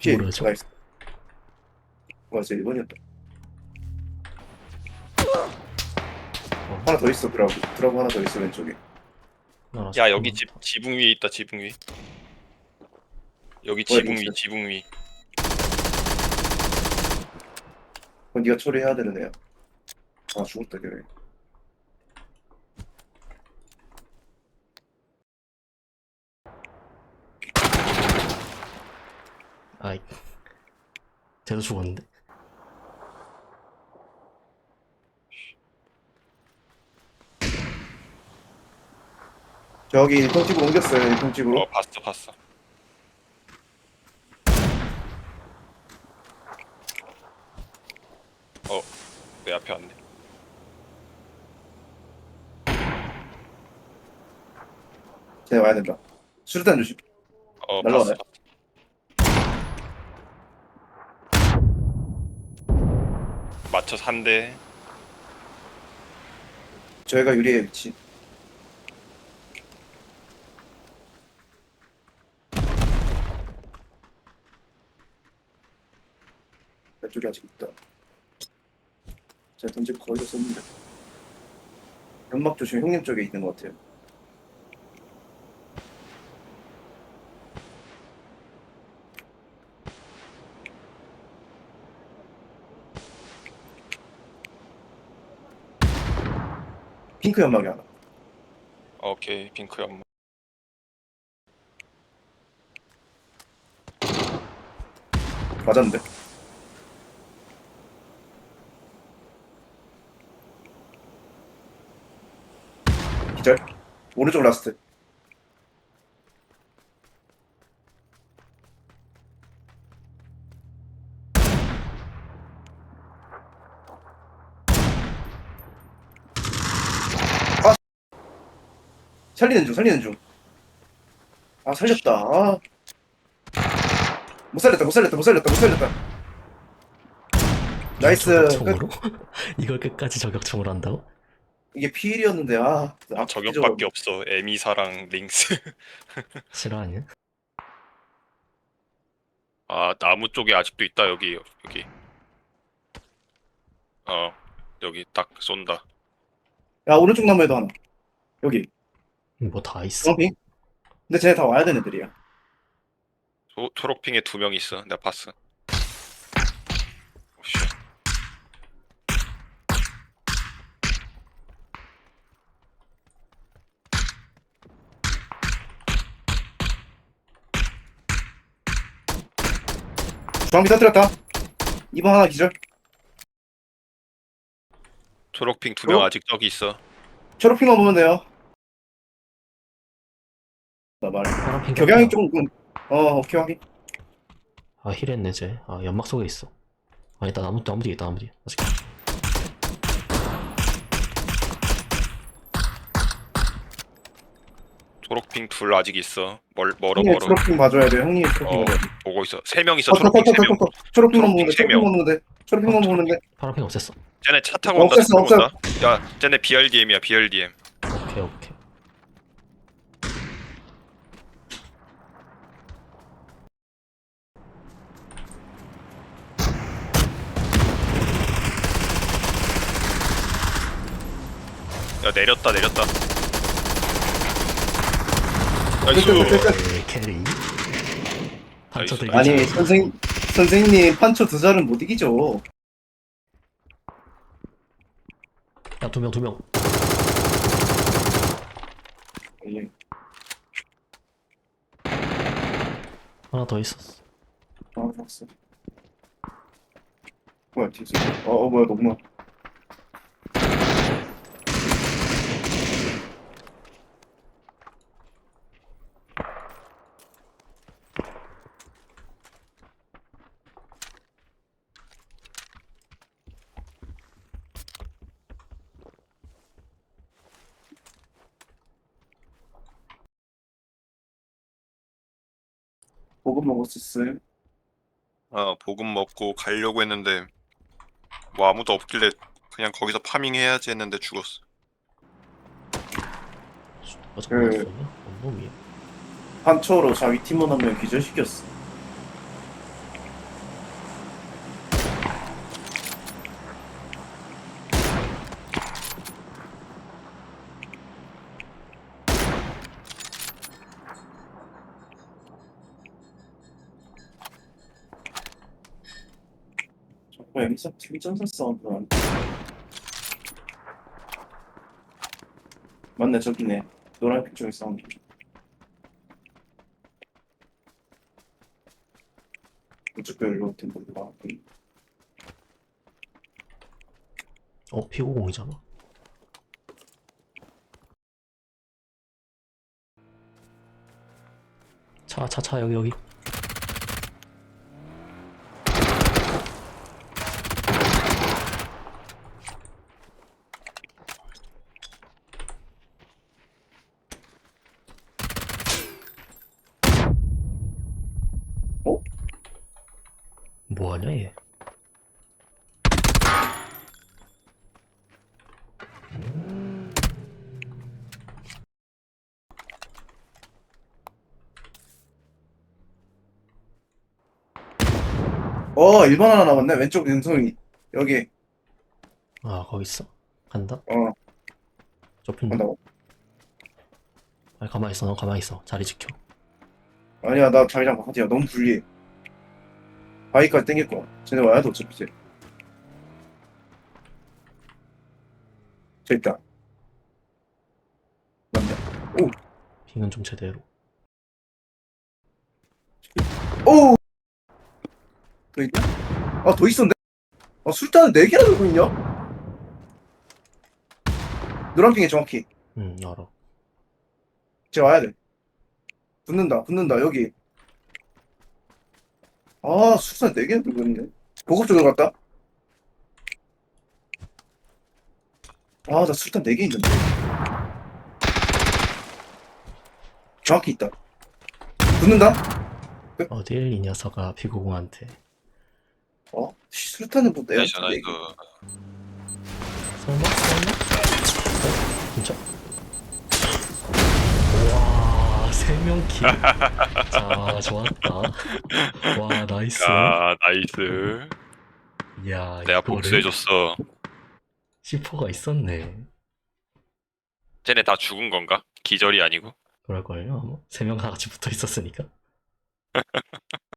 피해 모르죠. 나이스 맞아 1번이었다 어, 하나 더 있어 드라고 드라고 하나 더 있어 왼쪽에 알았어. 야 여기 집 지붕 위에 있다 지붕 위. 여기 지붕 위 있어? 지붕 위. 그건 네가 처리해야 되는 애야 아 죽었다 걔 쟤도 죽었는데. 저기 일평집으로 옮겼어요 일평집으로 어 봤어 봤어. 어내 앞에 왔네. 쟤 와야 된다 수류탄 조심 어 날라오네. 봤어. 맞춰서 한 대. 저희가 유리의 위치? 왼쪽에 아직 있다. 제가 던질 거의 다 썼는데 연막 조심 형님 쪽에 있는 것 같아요 핑크 연막이 하나. 오케이 핑크 연마. 맞았는데? 기절? 오른쪽 라스트 살리는 중 살리는 중 아 살렸다 아. 못 살렸다 못 살렸다 못 살렸다 못 살렸다 나이스 끝. 저격총으로? 이걸 끝까지 저격총으로 한다고? 이게 피일이었는데 아, 아 저격밖에 없어. 에미사랑 링스. 싫어 아니야? 아 나무 쪽에 아직도 있다 여기 여기. 어 여기 딱 쏜다. 야 오른쪽 나무에도 하나 여기 뭐 다 있어. 주황핑 근데 쟤네 다 와야 되는 애들이야 초, 초록핑에 두 명 있어. 내가 봤어. 오씨. 주황핑 터뜨렸다 2번 하나 기절 초록핑 두명 어? 아직 저기 있어. 초록핑만 보면 돼요 나 말. 파란 핑 격양이. 조금 어 오케이 확인 아 힐했네 쟤. 아 연막 속에 있어. 아 일단 나무 나무 뒤에 있다 나무 뒤에. 아직. 초록핑 둘 아직 있어. 멀 멀어 형님 멀어. 초록핑 봐줘야 돼 형님 초록핑 어. 봐줘야 돼 보고 있어. 세 명 있어. 어, 초록핑 터, 세 명. 터, 터. 초록핑만 보면 돼 초록핑 세 명. 초록핑만 보면 돼 초록핑만 보면 돼 파란 핑 없앴어. 쟤네 차 타고 온다. 없앴어, 차 타고 없앴어. 온다. 야, 쟤네 BRDM이야. BRDM. 오케이 오케이. 야 내렸다 내렸다. 나이스. 끝. 네, 캐리. 판처 들기 아니. 선생 선생님 판초 두 자는 못 이기죠 야 두 명 두 명. 예. 하나 더 있었어. 아 봤어 뭐야 뒤지 어, 어 뭐야 너구나 보급 먹었었어요 어 보금 먹고 가려고 했는데 뭐 아무도 없길래 그냥 거기서 파밍해야지 했는데 죽었어. 맞아 그-. 판초로 자기 팀원 한 명 기절시켰어 아, 여기서 팀전선 싸움을 맞네 저기네. 노란색 쪽에 싸움 이쪽 별로 템포가 어 P50이잖아. 차 차 차 여기 여기 뭐하냐 얘? 어 1번 하나 남았네. 왼쪽 능선이. 여기. 아 거기 있어. 간다. 어. 좁힌다. 간다고 아 가만히 있어. 너 가만히 있어. 자리 지켜. 아니야 나 자기장 바깥이야 너무 불리해 바위까지 땡길 거야 쟤네 와야 돼 어차피 쟤. 저 있다 맞네 핑은 좀 제대로 오! 더 있다? 아, 더 있었네? 아, 술잔을 4개나 들고 있냐? 노란 핑에 정확히. 응 알아 쟤 와야 돼. 붙는다, 붙는다, 여기. 아, 술잔 4개나 들고 있네. 보급 쪽으로 갔다. 아, 나 술잔 4개 있는데. 정확히 있다. 붙는다? 어딜 이 녀석아 P90한테 어? 씨, 술잔은 뭐 내가 나이스 나이스. 설마? 설마? 어? 진짜? 와, 세명 킬. 자, 좋았다. 와, 나이스. 야 나이스. 이야, 내가 복수해줬어. 시퍼가 있었네. 쟤네 다 죽은 건가? 기절이 아니고? 그럴걸요? 아마? 세명 다 같이 붙어 있었으니까.